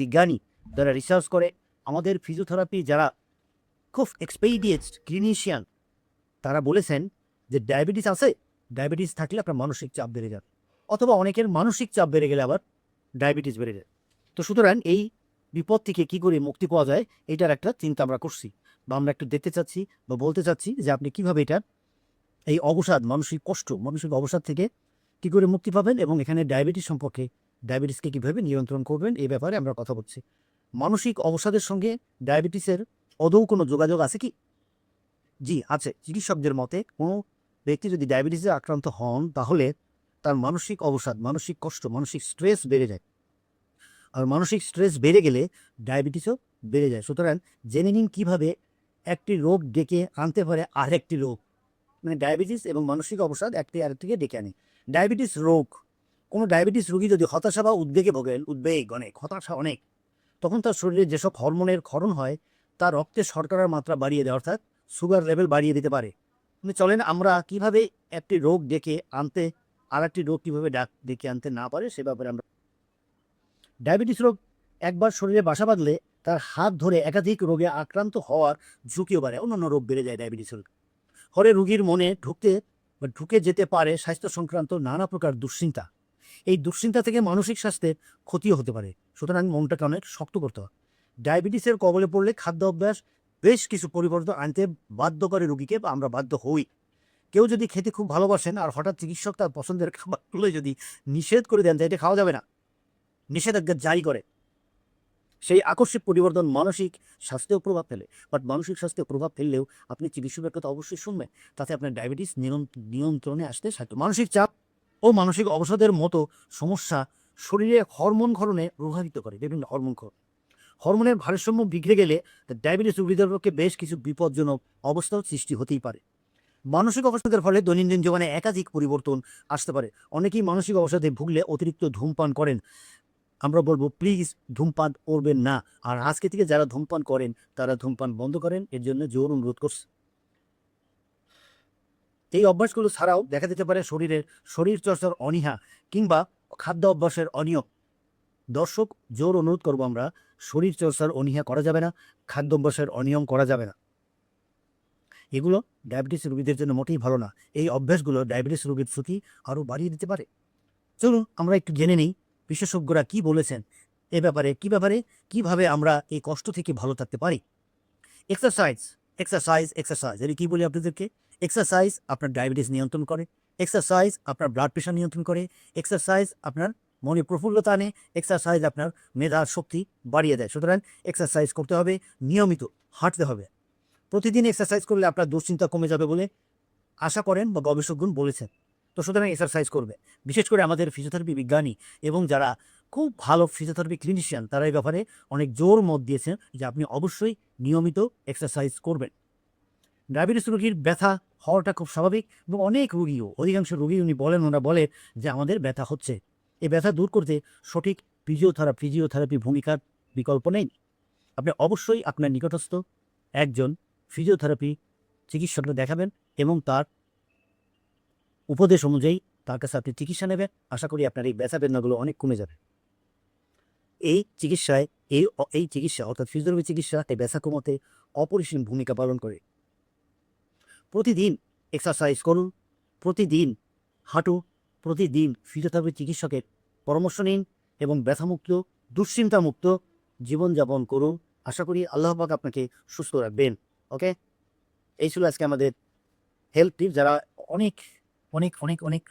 বিজ্ঞানী যারা রিসার্চ করে, আমাদের ফিজিওথেরাপি যারা খুব এক্সপেরিয়েন্সড ক্লিনিশিয়ান তারা বলেছেন যে ডায়াবেটিস আছে ডায়াবেটিস থাকলে আপনার মানসিক চাপ বেড়ে যাবে। অথবা অনেকের মানসিক চাপ বেড়ে গেলে আবার ডায়াবেটিস বেড়ে যায়। তো সুতরাং এই বিপদ থেকে কী করে মুক্তি পাওয়া যায়, এটার একটা চিন্তা আমরা করছি বা আমরা একটু দেখতে চাচ্ছি বা বলতে চাচ্ছি যে আপনি কীভাবে এটা, এই অবসাদ, মানসিক কষ্ট, মানসিক অবসাদ থেকে কী করে মুক্তি পাবেন এবং এখানে ডায়াবেটিস সম্পর্কে ডায়াবেটিসকে কীভাবে নিয়ন্ত্রণ করবেন এই ব্যাপারে আমরা কথা বলছি। মানসিক অবসাদের সঙ্গে ডায়াবেটিসের আদৌ কোনো যোগাযোগ আছে কি? জি, আছে। চিকিৎসকদের মতে কোনো ব্যক্তি যদি ডায়াবেটিসে আক্রান্ত হন, তাহলে তার মানসিক অবসাদ, মানসিক কষ্ট, মানসিক স্ট্রেস বেড়ে যায়। আর মানসিক স্ট্রেস বেড়ে গেলে ডায়াবেটিসও বেড়ে যায়। সুতরাং জেনে নিন কীভাবে একটি রোগ ডেকে আনতে পারে আর একটি রোগ। মানে ডায়াবেটিস এবং মানসিক অবসাদ একটি আরেকটিকে ডেকে আনে। ডায়াবেটিস রোগ কোনো ডায়াবেটিস রোগী যদি হতাশা বা উদ্বেগে ভোগেন, উদ্বেগ অনেক হতাশা অনেক, তখন তার শরীরে যেসব হরমোনের ক্ষরণ হয়, তা রক্তে শর্করার মাত্রা বাড়িয়ে দেয়, অর্থাৎ সুগার লেভেল বাড়িয়ে দিতে পারে। চলেন, আমরা কীভাবে একটি রোগ ডেকে আনতে আর একটি রোগ কীভাবে ডাক, ডেকে আনতে না পারে, সে ব্যাপারে আমরা ডায়াবেটিস রোগ একবার শরীরে বাসা বাঁধলে, তার হাত ধরে একাধিক রোগে আক্রান্ত হওয়ার ঝুঁকিও বাড়ে, অন্যান্য রোগ বেড়ে যায় ডায়াবেটিস রোগ। ফলে রোগীর মনে ঢুকতে বা ঢুকে যেতে পারে স্বাস্থ্য সংক্রান্ত নানা প্রকার দুশ্চিন্তা। এই দুশ্চিন্তা থেকে মানসিক স্বাস্থ্যের ক্ষতিও হতে পারে। সুতরাং মনটাকে অনেক শক্ত করতে হয় ডায়াবেটিসের কবলে পড়লে খাদ্য অভ্যাস বেশ কিছু পরিবর্তন আনতে বাধ্য করে রুগীকে আমরা বাধ্য হই। কেউ যদি খেতে খুব ভালোবাসেন আর হঠাৎ চিকিৎসক তার পছন্দের খাবারগুলো যদি নিষেধ করে দেন যে এটা খাওয়া যাবে না। নিষেধাজ্ঞা জারি করে। সেই আকস্মিক পরিবর্তন মানসিক স্বাস্থ্যেও প্রভাব ফেলে। বাট মানসিক স্বাস্থ্যে প্রভাব ফেললেও আপনি চিকিৎসকের কথা অবশ্যই শুনবেন। তাতে আপনার ডায়াবেটিস নিয়ন্ত্রণে আসতে সাহায্য মানসিক চাপ ও মানসিক অবসাদের মতো সমস্যা শরীরে হরমোন ক্ষরণে প্রভাবিত করে, বিভিন্ন হরমোন ক্ষরণ। হরমোনের ভারসাম্য বিগড়ে গেলে ডায়াবেটিস রোগীদের পক্ষে বেশ কিছু বিপজ্জনক অবস্থাও সৃষ্টি হতেই পারে। মানসিক অবসাদের ফলে দৈনন্দিন জীবনে একাধিক পরিবর্তন আসতে পারে। অনেকেই মানসিক অবসাদে ভুগলে অতিরিক্ত ধূমপান করেন। আমরা বলব, প্লিজ ধূমপান করবেন না। আর আজকে থেকে যারা ধূমপান করেন, তারা ধূমপান বন্ধ করেন। এর জন্য জোর অনুরোধ করছে। এই অভ্যাসগুলো ছাড়াও দেখা যেতে পারে শরীরের শরীর চর্চার অনীহা কিংবা খাদ্য অভ্যাসের অনিয়ম। দর্শক, জোর অনুরোধ করব আমরা, শরীর চর্চার অনীহা করা যাবে না, খাদ্য অভ্যাসের অনিয়ম করা যাবে না। এগুলো ডায়াবেটিস রোগীদের জন্য মোটেই ভালো না। এই অভ্যাসগুলো ডায়াবেটিস রোগীর ঝুঁকি আরও বাড়িয়ে দিতে পারে। চলুন আমরা একটু জেনে নিই বিশেষজ্ঞরা কি বলেছেন, এ ব্যাপারে কি ব্যাপারে, কীভাবে আমরা এই কষ্ট থেকে ভালো থাকতে পারি? এক্সারসাইজ এক্সারসাইজ এক্সারসাইজ এর কি বলি আপনাদেরকে? এক্সারসাইজ আপনার ডায়াবেটিস নিয়ন্ত্রণ করে। এক্সারসাইজ আপনার ব্লাড প্রেশার নিয়ন্ত্রণ করে। এক্সারসাইজ আপনার মনে প্রফুল্লতা আনে। এক্সারসাইজ আপনার মেধার শক্তি বাড়িয়ে দেয়। সুতরাং এক্সারসাইজ করতে হবে, নিয়মিত হাঁটতে হবে। প্রতিদিন এক্সারসাইজ করলে আপনার দুশ্চিন্তা কমে যাবে বলে আশা করেন বা গবেষকগণ বলেছেন। তো সুতরাং এক্সারসাইজ করবে। বিশেষ করে আমাদের ফিজিওথেরাপি বিজ্ঞানী এবং যারা খুব ভালো ফিজিওথেরাপি ক্লিনিশিয়ান তারা এই ব্যাপারে অনেক জোর মত দিয়েছেন যে আপনি অবশ্যই নিয়মিত এক্সারসাইজ করবেন। ডায়াবেটিস রোগীর ব্যথা হওয়াটা খুব স্বাভাবিক এবং অনেক রোগীও, অধিকাংশ রোগী উনি বলেন, ওনারা বলে যে আমাদের ব্যথা হচ্ছে। এই ব্যথা দূর করতে সঠিক ফিজিওথেরাপি ফিজিওথেরাপি ভূমিকার বিকল্প নেই। আপনি অবশ্যই আপনার নিকটস্থ একজন ফিজিওথেরাপি চিকিৎসককে দেখাবেন এবং তার উপদেশ অনুযায়ী তার কাছে আপনি চিকিৎসা নেবেন। আশা করি আপনার এই ব্যথা বেদনাগুলো অনেক কমে যাবে। এই চিকিৎসায়, এই এই চিকিৎসা অর্থাৎ ফিজিওথেরাপি চিকিৎসা এই ব্যথা কমাতে অপরিসীম ভূমিকা পালন করে। প্রতিদিন এক্সারসাইজ করুন, প্রতিদিন হাঁটু, প্রতিদিন ফিজিওথেরাপি চিকিৎসকের পরামর্শ নিন এবং ব্যথামুক্ত, দুশ্চিন্তামুক্ত জীবনযাপন করুন। আশা করি আল্লাহ পাক আপনাকে সুস্থ রাখবেন। ওকে এই ছিল আজকে আমাদের হেলথ টিপ যারা অনেক অনেক অনেক অনেক